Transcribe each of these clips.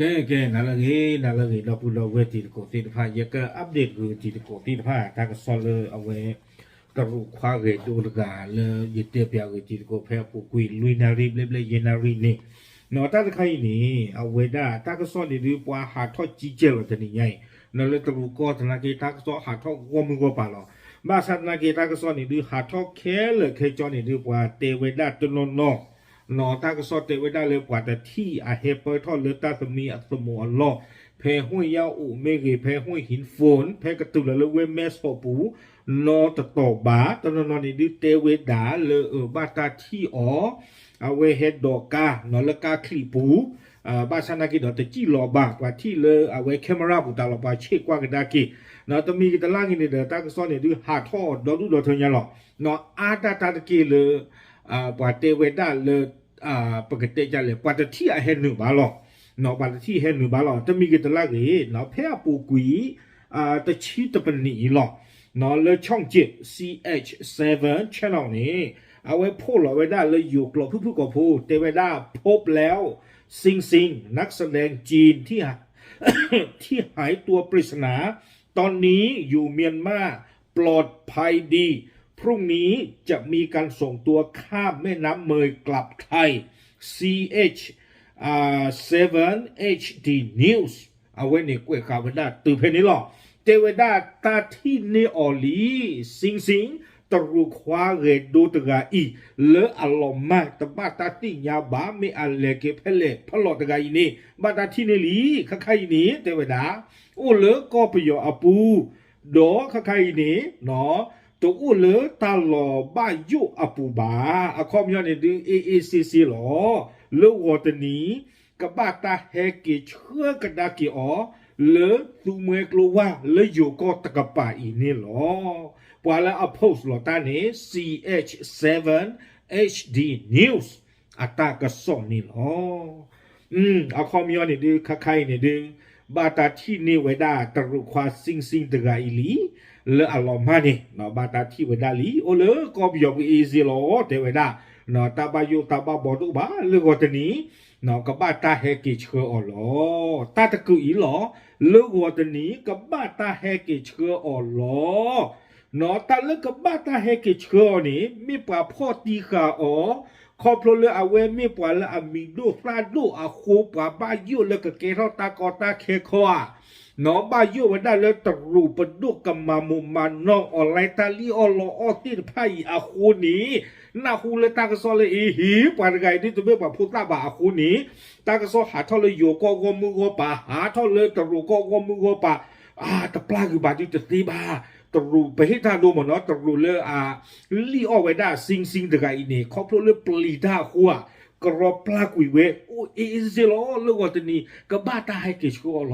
ကဲကဲနာလကေနာလကေတော့ပူတော့ဝဲတီကိုတီတဖာရက update ကိုတီကိုတီတဖာတာကဆောလအဝဲတရုခွာကေဒူကလေရတဲ့ပြကိုတီကိုဖဲပူကွေလူနာရီဘလဘလယနာရီနေနော်တာတခိုင်နေအဝဲတာတာကဆောနေဒီပွားဟာထော့ကြီးကျဲလို့တနေရိုင်နော်လေတရုကောတနာကေတာကဆောဟာထော့ဝမကိုပါလောဘာသနာကေတာကဆောနေဒီဟာထော့ခဲလေခဲကြောနေဒီပွားတေဝဲတာတလုံးနော် นอตากสอดเตไว้ได้เลยกว่าแต่ที่อาเฮเปอร์ทอดเลือตาสมีอัสมอลอเพห้วยยาอุเมกีเพห้วยหินฝนเพกระตุละเลเวเมสโอปูนอตะตอบาตอนนอนนี่ดิเตเวดาเลเออบาตาที่อ๋อเอาเวเฮดดอกานอลกาคลีปูอบ้านชนากิดอตจีลอบากว่าที่เลยเอาไว้แคมราบุตาลอบาเช็กว่ากระดากีเนอะตมีกิตล่างอินเดตากซ้อนเนี่ยดูหาท่อดอดูดอเทียนหรอกนอะอาตาตาตะกี้เลยอ่าปาเตเวด้าเลย ปกติจะเลยปัตที่ไอเฮนหนึ่บาลอกเนาะปัตที่เฮนหนึ่บาลอกจะมีกันตลาดเลยเนอะเพียปูกุยอ่าจะชี้ตะปนีหรอกเนอะแล้วช่องเจ็ด ch seven channel นี้เอาไว้พูดหรอไว้ได้เลยอยู่กรอบผู้ผู้กอบผู้เตไว้ได้พบแล้วซิงซิงนักแสดงจีนที่ที่หายตัวปริศนา ตอนนี้อยู่เมียนมาปลอดภัยดี พรุ่งนี้จะมีการส่งตัวข้ามแม่น้ำเมยกลับไทย CH อ่า7 HD News เอาไว้ในกวยข่าวได้ตื่นเพลนี้หรอเทวดาตาที่เนออลีสิงสิงตรุควาเรดูตระอีเลออลอมมาตบ้าตาติญาบาไม่อันเลเกเพเลพลอตระอีนี่บาตาที่เนลีขะไครนี่เทวดาโอ้เลอก็ไปยออปูโดอขะไครนี่เนาะ ตัวอู้เลอตาหลอบ้ายุอปูบาอะคอมยอนเนี่เอเอซีซีหลอเลือวอตันี้กับบ้าตาแฮกิเชื่อกระดากิอ๋อเลอสุเมกลัวเลออยู่ก็ตะกปาอีนี่หลอปวาล้วอพสหลอตาเนี้ CH7 HD News อัตากระสอนนี่หลออืมอะคอมยอนเนี่ดึงคาไคเนี่ยดึงบ้าตาที่นี่ไว้ได้ตรุควาซิงซิงตะกาอีลี เลออัลลอมานี่เนอะบาตาที่เวดาลีโอเลอก็บยองอีซีโลเทวดานอตาบายุตาบาบอดุบาเลอกอตนี้นอกับบาตาเฮกิเชืออโลตาตะกุอีหลอเลอกอตนี้กับบาตาเฮกิเชืออโลนอตาเลกับบาตาเฮกิเชือนี่มีปลาพอตีขาออคอบโลเลอเอาไว้มีปลาละอามีดูฟลาดูอาคูปลาบ้ายุเลกเกเรตากอตาเคคอ no ba yo wada le tru pedu kamamu mano oleh tali olo otir pai aku ni na hu le tak so le hi par gai ni tu be ba puta ba aku ni tak so ha tho le yo ko go mu go pa ha tho le tru ko go mu go pa a ta pla gu ba di ti ba ตรูไปให้ทาดูหมดเนาะตรูเลออาลีออไว้ได้ซิงซิงเดกไอเนี่ยครอบครัวเลอปลีด้าคัว กรอบปลากุยเวโอเอเซโลโลกตนีกบ้าตาให้กิชโกโล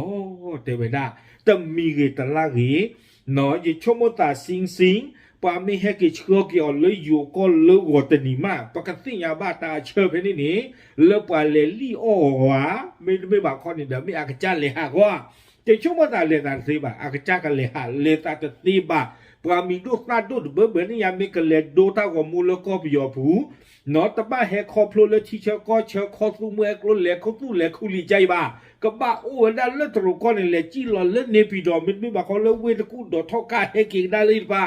เตเวดาตมีเกตลาเกนอยิชโมตาสิงสิงปามีให้กิชโกกิอเลยอยู่ก็เลกตนีมาปกติยาบ้าตาเชอเพนี่นี่เลปาเลลี่โอวะไม่ไม่บาคอนี่เดไม่อากจันเลยฮะว่าจะชโมตาเลตาซีบาอากจันกันเลยฮะเลตาตตีบา ပရာမီဒိုသတ်ဒိုဘဘနီယာမီကလက်ဒိုတာကိုမူလကောပယောဘူးနော်တပဟဲခေါဖလိုလက်ချီချကောချခေါသူမဲကလိုလက်ခုသူလက်ခုလီကြိုက်ပါကပအိုဒါလက်ထရကောနေလက်ချီလောလက်နေပြီးတော့မင်းမဘခေါ်လဝေတကူဒေါထောကဟဲကိဒါလေးပါ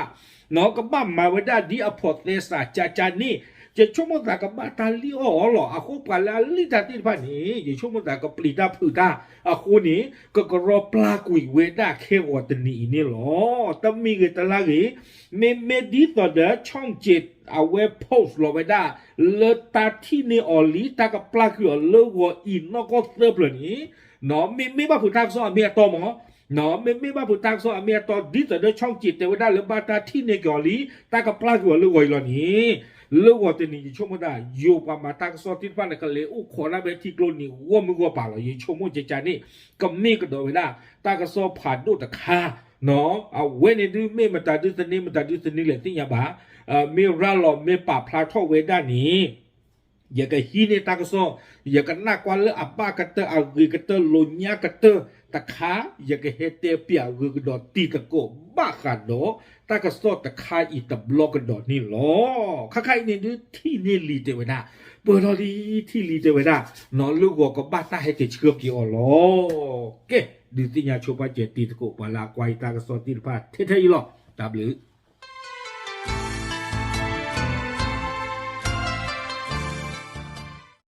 နော်ကပမဝဒဒီအဖို့သက်စာချာချာနီ Yechomo da kabatali olo aku pala li dati pani yechomo da kaplida puda aku ni kekoro pelakui weda kewa teni ini lo temi kita lagi me me di toda chong jet awe post lo weda le tati ni oli ta kaplakui le wo ino ko seblo ni no me me ba puta so amia tomo နော်မေမေဘဘူတက်ဆိုအမေတော်ဒီတဲ့ချောင်းကြည့်တယ်ဝဒါလဘတာတီနေကြော်လီတက်ကပလတ်ကိုလို့ဝိုင်လို့နီ องเจ็ดเอาเว็บโพสต์ลงไปได้เลตาที่นี่ออลีตากปลากุยเลวอินนก็เซิร์ฟเลยนี่เนาะไม่ไม่บ้าผืตาซ้อเมียตอมอ နော်မေမေဘဘူတက်ဆောအမေတော်ဒီတဲ့ချောင်းကြည့်တဲ့ဝဒါလဘတာတီနေကြော်လီတကပလကဝလူဝိုင်လောနီလူဝတနီချုံမဒါယိုပါမတက်ဆောတိပနကလေဥခေါ်လာပဲတီကလိုနီဝမကောပါလောယေချုံမကြကြနေကမေကတော့ဝဒါတကဆောဖာဒုတခါနော်အဝဲနေဒီမေမတာဒီစနေမတာဒီစနေလေတင်ရပါအမေရလောမေပါဖလာထောဝဲဒါနီ ya ka hini takso ya ka na kwal apa kata agri kata lonya kata takha ya ka hete pia gu do ti ka ko ba kha do takso takha i ta block do ni lo kha kha ni du ti ni li te wa da bo do li ti li te wa da no lu go ko ba ta he ke chup ki o lo ke du ti nya chupa je ti ko ba la kwai takso ti pa the the i lo w